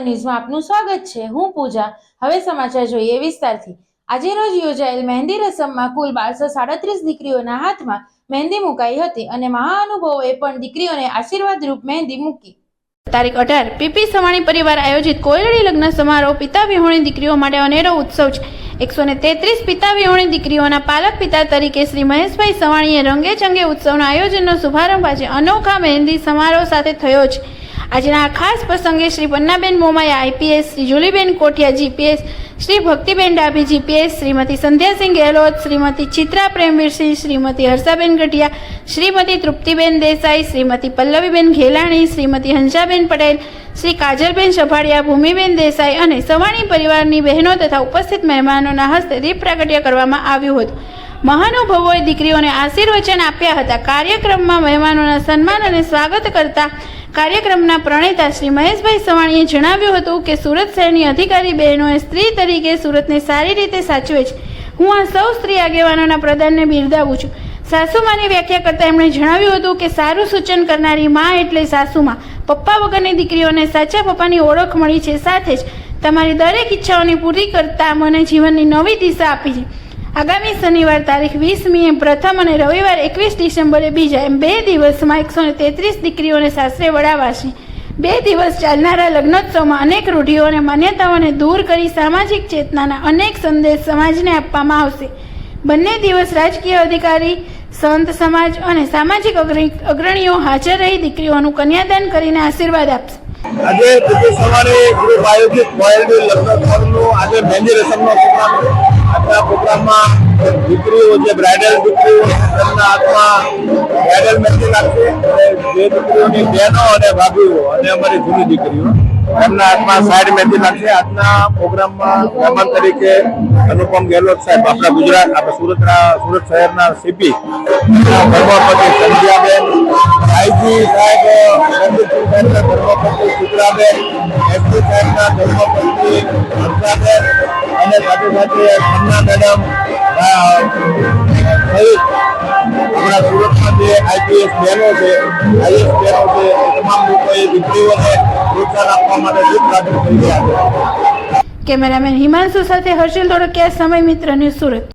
ન્યૂઝમાં આપનું સ્વાગત છે. હું પૂજા. હવે સમાચાર જોઈએ વિસ્તારથી. આજે રોજ યોજાયેલ મહેંદી રસમમાં કુલ બારસો સાડત્રીસ દીકરીઓના હાથમાં મહેંદી મુકાઈ હતી અને મહાઅનુભવોએ પણ દીકરીઓને આશીર્વાદ રૂપ મહેંદી મૂકી. તારીખ અઢાર. પીપી સવાણી પરિવાર આયોજિત કોયલડી લગ્ન સમારોહ પિતા વિહોણી દીકરીઓ માટે અનેરો ઉત્સવ છે. એકસો ને તેત્રીસ પિતા વિહોણી દીકરીઓના પાલક પિતા તરીકે શ્રી મહેશભાઈ સવાણીએ રંગે ચંગે ઉત્સવના આયોજનનો શુભારંભ આજે અનોખા મહેંદી સમારોહ સાથે થયો છે. આજના આ ખાસ પ્રસંગે Shri Pannaben Momaya, IPS Shri Juliben Kothiya GPS Shri Bhaktiben Dabhi, GPS Shrimati Sandhyasinh Gehlot, Shrimati Chitra Premvirsinh, Shrimati Harshaben Gadhiya, Shrimati Truptiben Desai, Shrimati Pallaviben Ghelani, Shrimati Hansaben Patel, Shri Kajalben Sabhadiya, Bhumiben Desai અને સવાણી પરિવારની બહેનો તથા ઉપસ્થિત મહેમાનોના હસ્તે દીપ પ્રાગટ્ય કરવામાં આવ્યું હતું. મહાનુભાવોએ દીકરીઓને આશીર્વચન આપ્યા હતા. કાર્યક્રમમાં મહેમાનોના સન્માન અને સ્વાગત કરતા કાર્યક્રમના પ્રણેતા શ્રી મહેશભાઈ સવાણીએ જણાવ્યું હતું કે સુરત શહેરની અધિકારી બહેનોએ સ્ત્રી તરીકે સુરતને સારી રીતે સાચવે છે. હું આ સૌ સ્ત્રી આગેવાનોના પ્રદાનને બિરદાવું છું. સાસુમાની વ્યાખ્યા કરતા એમણે જણાવ્યું હતું કે સારું સૂચન કરનારી માં એટલે સાસુમાં. પપ્પા વગરની દીકરીઓને સાચા પપ્પાની ઓળખ મળી છે સાથે જ. તમારી દરેક ઈચ્છાઓની પૂરી કરતા મને જીવનની નવી દિશા આપી છે. આગામી શનિવાર તારીખ વીસમીએ પ્રથમ અને રવિવાર એકવીસ ડિસેમ્બરે બીજા એમ બે દિવસમાં એકસો તેત્રીસ દીકરીઓને સાસરે વળાવાશે. બે દિવસ ચાલનારા લગ્નોત્સવમાં અનેક રૂઢિઓ અને માન્યતાઓને દૂર કરી સામાજિક ચેતનાના અનેક સંદેશ સમાજને આપવામાં આવશે. બંને દિવસ રાજકીય અધિકારી, સંત સમાજ અને સામાજિક અગ્રણી- અગ્રણીઓ હાજર રહી દીકરીઓનું કન્યાદાન કરીને આશીર્વાદ આપશે. આજે સવારે ગ્રુપ આયોજિત લગ્ન આજે આજના પ્રોગ્રામમાં દીકરીઓ જે બ્રાઇડલ દીકરીઓ એમના હાથમાં બ્રાઇડલ મહેંદી લાગશે અને જે દીકરીઓની બહેનો અને ભાભીઓ અને અમારી જૂની દીકરીઓ એમના હાથમાં સાઈડ મહેંદી લાગશે આજના પ્રોગ્રામમાં મહેમાન તરીકે અનુપમ ગેહલોત સાહેબ, આપણા ગુજરાત, આપણા સુરતના, સુરત શહેરના સીપી ધર્મપતિ સંધ્યાબેન આઈજી સાહેબ રણજીતસિંહ સાહેબના ધર્મપત્ની ચિત્રાબેન એસપી સાહેબના ધર્મપત્ની હર્ષાબેન અને સાથે સાથે ખન્ના મેડમ આપણા સુરતમાં જે આઈપીએસ બહેનો છે, આઈએસ બહેનો છે તમામ લોકોએ દીકરીઓને પ્રોત્સાહન આપવા માટે પ્રાર્થના કરી રહ્યા છે. કેમેરામેન હિમાંશુ સાથે હર્ષિલ ધોળકિયા, સમય મિત્ર, ન્યૂઝ સુરત.